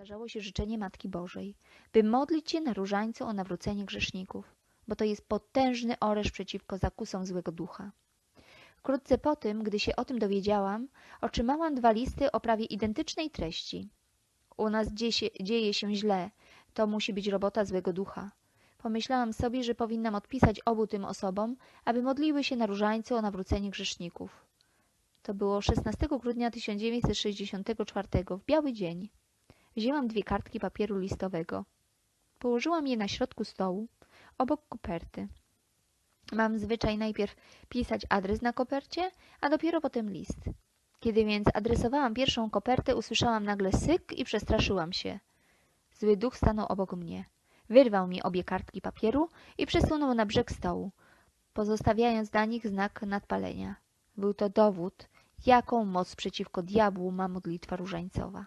powtarzało się życzenie Matki Bożej, by modlić się na różańcu o nawrócenie grzeszników, bo to jest potężny oręż przeciwko zakusom złego ducha. Wkrótce po tym, gdy się o tym dowiedziałam, otrzymałam dwa listy o prawie identycznej treści. U nas dzie się, dzieje się źle, to musi być robota złego ducha. Pomyślałam sobie, że powinnam odpisać obu tym osobom, aby modliły się na różańcu o nawrócenie grzeszników. To było 16 grudnia 1964, w biały dzień. Wzięłam dwie kartki papieru listowego. Położyłam je na środku stołu, obok koperty. Mam zwyczaj najpierw pisać adres na kopercie, a dopiero potem list. Kiedy więc adresowałam pierwszą kopertę, usłyszałam nagle syk i przestraszyłam się. Zły duch stanął obok mnie. Wyrwał mi obie kartki papieru i przesunął na brzeg stołu, pozostawiając na nich znak nadpalenia. Był to dowód, jaką moc przeciwko diabłu ma modlitwa różańcowa.